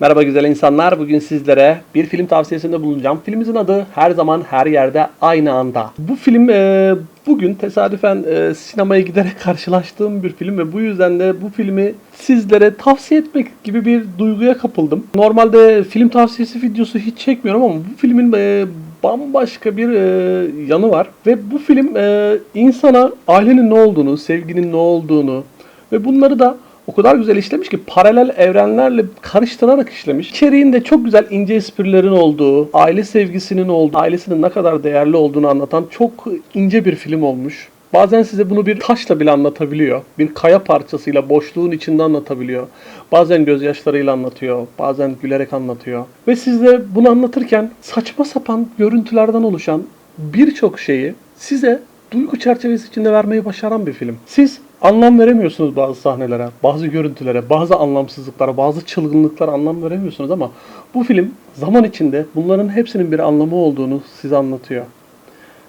Merhaba güzel insanlar. Bugün sizlere bir film tavsiyesinde bulunacağım. Filmimizin adı Her Zaman Her Yerde Aynı Anda. Bu film e, bugün tesadüfen e, sinemaya giderek karşılaştığım bir film ve bu yüzden de bu filmi sizlere tavsiye etmek gibi bir duyguya kapıldım. Normalde film tavsiyesi videosu hiç çekmiyorum ama bu filmin e, bambaşka bir e, yanı var. Ve bu film e, insana ailenin ne olduğunu, sevginin ne olduğunu ve bunları da o kadar güzel işlemiş ki paralel evrenlerle karıştırarak işlemiş. İçeriğinde çok güzel ince esprilerin olduğu, aile sevgisinin olduğu, ailesinin ne kadar değerli olduğunu anlatan çok ince bir film olmuş. Bazen size bunu bir taşla bile anlatabiliyor. Bir kaya parçasıyla boşluğun içinde anlatabiliyor. Bazen gözyaşlarıyla anlatıyor, bazen gülerek anlatıyor. Ve siz de bunu anlatırken saçma sapan görüntülerden oluşan birçok şeyi size duygu çerçevesi içinde vermeyi başaran bir film. Siz anlam veremiyorsunuz bazı sahnelere, bazı görüntülere, bazı anlamsızlıklara, bazı çılgınlıklara anlam veremiyorsunuz ama bu film zaman içinde bunların hepsinin bir anlamı olduğunu size anlatıyor.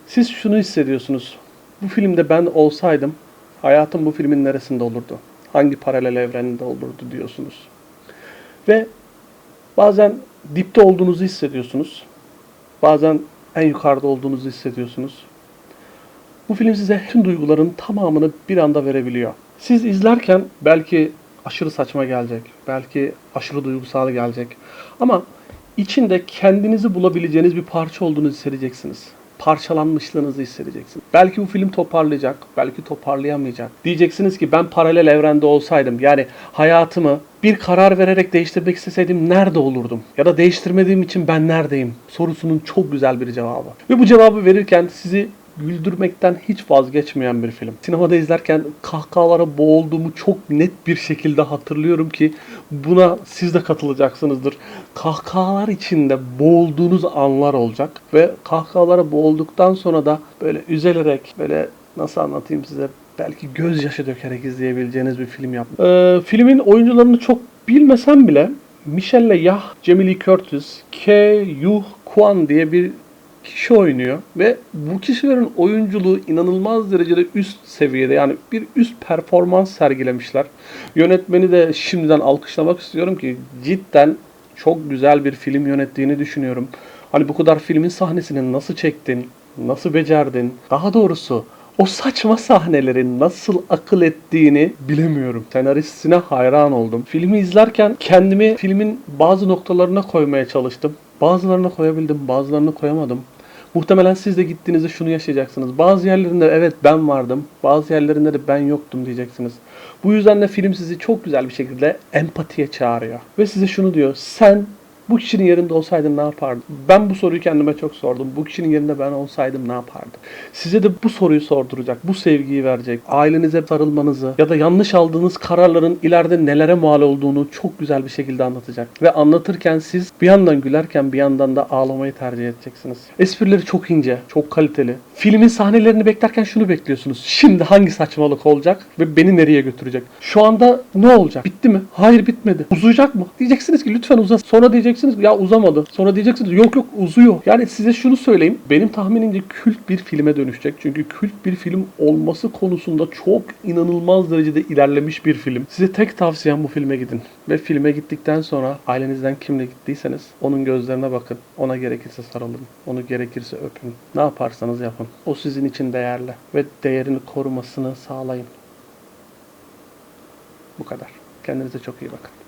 Siz şunu hissediyorsunuz. Bu filmde ben olsaydım hayatım bu filmin neresinde olurdu? Hangi paralel evreninde olurdu diyorsunuz. Ve bazen dipte olduğunuzu hissediyorsunuz. Bazen en yukarıda olduğunuzu hissediyorsunuz. Bu film size tüm duyguların tamamını bir anda verebiliyor. Siz izlerken belki aşırı saçma gelecek, belki aşırı duygusal gelecek. Ama içinde kendinizi bulabileceğiniz bir parça olduğunu hissedeceksiniz. Parçalanmışlığınızı hissedeceksiniz. Belki bu film toparlayacak, belki toparlayamayacak. Diyeceksiniz ki ben paralel evrende olsaydım, yani hayatımı bir karar vererek değiştirmek isteseydim nerede olurdum? Ya da değiştirmediğim için ben neredeyim? Sorusunun çok güzel bir cevabı. Ve bu cevabı verirken sizi güldürmekten hiç vazgeçmeyen bir film. Sinemada izlerken kahkahalara boğulduğumu çok net bir şekilde hatırlıyorum ki buna siz de katılacaksınızdır. Kahkahalar içinde boğulduğunuz anlar olacak ve kahkahalara boğulduktan sonra da böyle üzülerek böyle nasıl anlatayım size belki gözyaşı dökerek izleyebileceğiniz bir film yaptım. Ee, filmin oyuncularını çok bilmesem bile Michelle Yah, Jamie Lee Curtis, Ke Yuh Kwan diye bir kişi oynuyor ve bu kişilerin oyunculuğu inanılmaz derecede üst seviyede yani bir üst performans sergilemişler. Yönetmeni de şimdiden alkışlamak istiyorum ki cidden çok güzel bir film yönettiğini düşünüyorum. Hani bu kadar filmin sahnesini nasıl çektin, nasıl becerdin, daha doğrusu o saçma sahneleri nasıl akıl ettiğini bilemiyorum. Senaristine hayran oldum. Filmi izlerken kendimi filmin bazı noktalarına koymaya çalıştım. Bazılarına koyabildim, bazılarını koyamadım. Muhtemelen siz de gittiğinizde şunu yaşayacaksınız. Bazı yerlerinde evet ben vardım, bazı yerlerinde de ben yoktum diyeceksiniz. Bu yüzden de film sizi çok güzel bir şekilde empatiye çağırıyor. Ve size şunu diyor, sen bu kişinin yerinde olsaydın ne yapardın? Ben bu soruyu kendime çok sordum. Bu kişinin yerinde ben olsaydım ne yapardım? Size de bu soruyu sorduracak, bu sevgiyi verecek. Ailenize sarılmanızı ya da yanlış aldığınız kararların ileride nelere mal olduğunu çok güzel bir şekilde anlatacak. Ve anlatırken siz bir yandan gülerken bir yandan da ağlamayı tercih edeceksiniz. Esprileri çok ince, çok kaliteli. Filmin sahnelerini beklerken şunu bekliyorsunuz. Şimdi hangi saçmalık olacak ve beni nereye götürecek? Şu anda ne olacak? Bitti mi? Hayır bitmedi. Uzayacak mı? Diyeceksiniz ki lütfen uza. Sonra diyeceksiniz ki ya uzamadı. Sonra diyeceksiniz yok yok uzuyor. Yani size şunu söyleyeyim. Benim tahminimce kült bir filme dönüşecek. Çünkü kült bir film olması konusunda çok inanılmaz derecede ilerlemiş bir film. Size tek tavsiyem bu filme gidin. Ve filme gittikten sonra ailenizden kimle gittiyseniz onun gözlerine bakın. Ona gerekirse sarılın. Onu gerekirse öpün. Ne yaparsanız yapın. O sizin için değerli. Ve değerini korumasını sağlayın. Bu kadar. Kendinize çok iyi bakın.